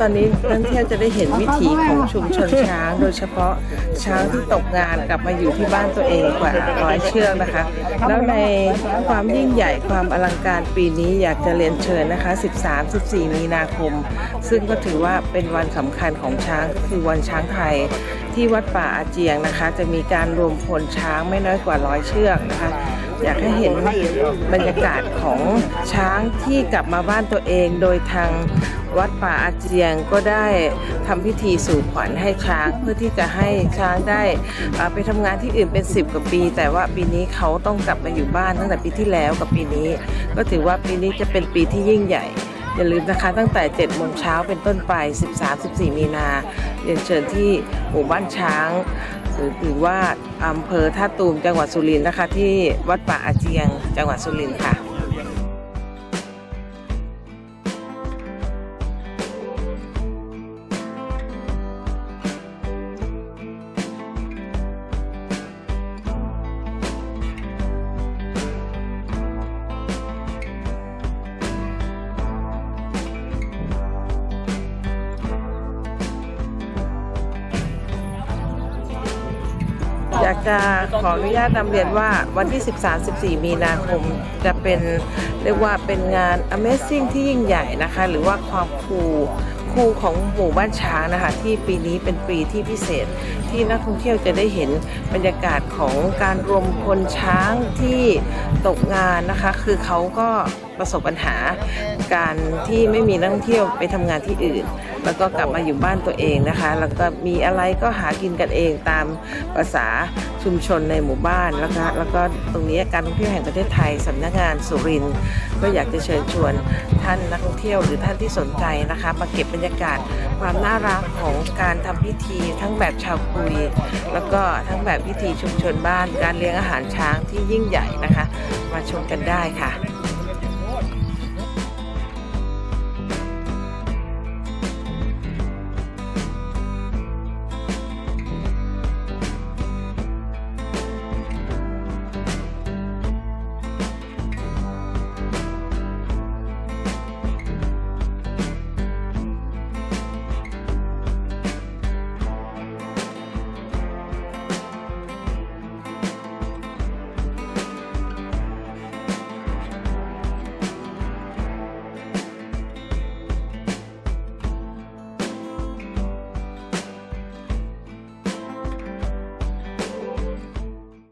ตอนนี้นักท่องเที่ยวจะได้เห็นวิถีของชุมชนช้าง โดยเฉพาะช้างที่ตกงานกลับมาอยู่ที่บ้านตัวเองกว่าร้อยเชือกนะคะ แล้วในความยิ่งใหญ่ความอลังการปีนี้อยากจะเรียนเชิญนะคะ 13-14 มีนาคม ซึ่งก็ถือว่าเป็นวันสำคัญของช้างคือวันช้างไทยที่วัดป่าอาเจียงนะคะ จะมีการรวมพลช้างไม่น้อยกว่าร้อยเชือกนะคะ อยากให้เห็นบรรยากาศของช้างที่กลับมาบ้านตัวเอง โดยทางวัดป่าอาเจียงก็ได้ทำพิธีสู่ขวัญให้ช้างเพื่อที่จะให้ช้างได้ไปทำงานที่อื่นเป็น 10 กว่าปี แต่ว่าปีนี้เขาต้องกลับมาอยู่บ้านตั้งแต่ปีที่แล้วกับปีนี้ ก็ถือว่าปีนี้จะเป็นปีที่ยิ่งใหญ่ อย่าลืมนะคะตั้งแต่7โมงเช้าเป็นต้นไป 13-14 มีนาเรียนเชิญที่หมู่บ้านช้าง หรือว่าอำเภอท่าตูมจังหวัดสุรินทร์นะคะ ที่วัดป่าอาเจียงจังหวัดสุรินทร์ค่ะ อยากจะขออนุญาตนำเรียนว่าวันที่ 13-14 มีนาคมจะเป็นเรียกว่าเป็นงาน Amazing ที่ยิ่งใหญ่นะคะ หรือว่าความคูลคูของหมู่บ้านช้างนะคะที่ปีนี้เป็นปีที่พิเศษ ที่นักท่องเที่ยวจะได้เห็นบรรยากาศของการรวมพลช้างที่ตกงานนะคะ คือเขาก็ประสบปัญหาการที่ไม่มีนักท่องเที่ยวไปทำงานที่อื่น แล้วก็กลับมาอยู่บ้านตัวเองนะคะ แล้วก็มีอะไรก็หากินกันเองตามภาษาชุมชนในหมู่บ้านแล้วก็แล้วก็ตรงนี้การท่องเที่ยวแห่งประเทศไทยสำนักงานสุรินทร์ก็อยากจะเชิญชวนท่านนักท่องเที่ยวหรือท่านที่สนใจนะคะมาเก็บบรรยากาศความน่ารักของการทำพิธีทั้งแบบชาวกุย แล้วก็ทั้งแบบพิธีชุมชนบ้าน การเลี้ยงอาหารช้างที่ยิ่งใหญ่นะคะ มาชมกันได้ค่ะ